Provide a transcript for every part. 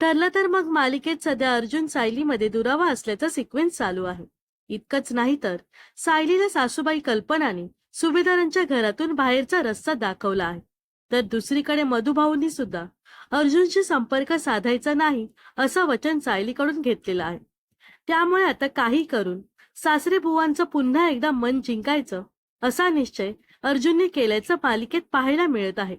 ठरलं तर मग मालिकेत सध्या अर्जुन सायलीमध्ये दुरावा असल्याचा सिक्वेन्स चालू आहे. इतकंच नाही तर सायलीला सासूबाई कल्पनाने सुभेदारांच्या घरातून बाहेरचा रस्ता दाखवला आहे. तर दुसरीकडे मधुभाऊंनी सुद्धा अर्जुनशी संपर्क साधायचा नाही असं वचन सायलीकडून घेतलेलं आहे. त्यामुळे आता काही करून सासरे बुवांचं पुन्हा एकदा मन जिंकायचं असा निश्चय अर्जुनने केल्याचं मालिकेत पाहायला मिळत आहे.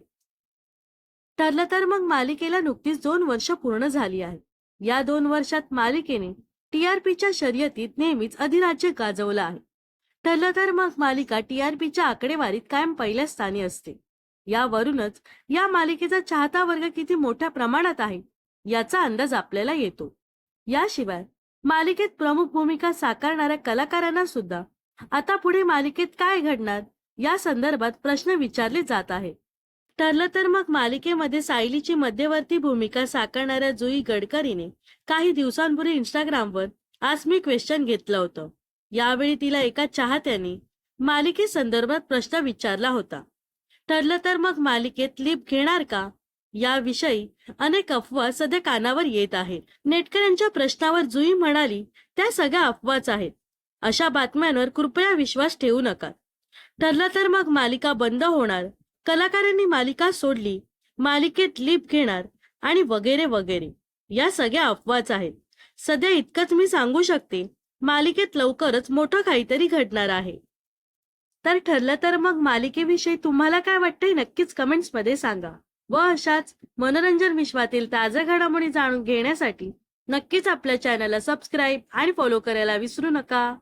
ठरलं तर मग मालिकेला नुकतीच दोन वर्ष पूर्ण झाली आहे या दोन वर्षात मालिकेने टीआरपीच्या शर्यतीत नेहमीच अधिराज्य गाजवलं आहे. ठरलं तर मग मालिका टीआरपीच्या आकडेवारीत कायम पहिल्या स्थानी असते. यावरूनच या मालिकेचा चाहता वर्ग किती मोठ्या प्रमाणात आहे याचा अंदाज आपल्याला येतो. याशिवाय मालिकेत प्रमुख भूमिका साकारणाऱ्या कलाकारांना सुद्धा आता पुढे मालिकेत काय घडणार या संदर्भात प्रश्न विचारले जात आहेत. ठरलं तर मग मालिकेमध्ये सायलीची मध्यवर्ती भूमिका साकारणाऱ्या जुई गडकरीने काही दिवसांपूर्वी इंस्टाग्रामवर आज मी क्वेश्चन घेतलं होतं. यावेळी तिला एका चाहत्याने मालिके संदर्भात प्रश्न विचारला होता. ठरलं तर मग मालिकेत लिप घेणार का? याविषयी अनेक अफवा सध्या कानावर येत आहेत. नेटकऱ्यांच्या प्रश्नावर जुई म्हणाली त्या सगळ्या अफवाच आहेत. अशा बातम्यांवर कृपया विश्वास ठेवू नका. ठरलं तर मग मालिका बंद होणार कलाकारांनी मालिका सोडली मालिकेत लिप घेणार आणि वगैरे वगैरे. या सगळ्या अफवाच आहेत. सध्या इतकंच मी सांगू शकते मालिकेत लवकरच मोठं काहीतरी घडणार आहे. तर ठरलं तर मग मालिकेविषयी तुम्हाला काय वाटतंय नक्कीच कमेंट्समध्ये सांगा. व अशाच मनोरंजन विश्वातील ताज्या घडामोडी जाणून घेण्यासाठी नक्कीच आपल्या चॅनलला सबस्क्राईब आणि फॉलो करायला विसरू नका.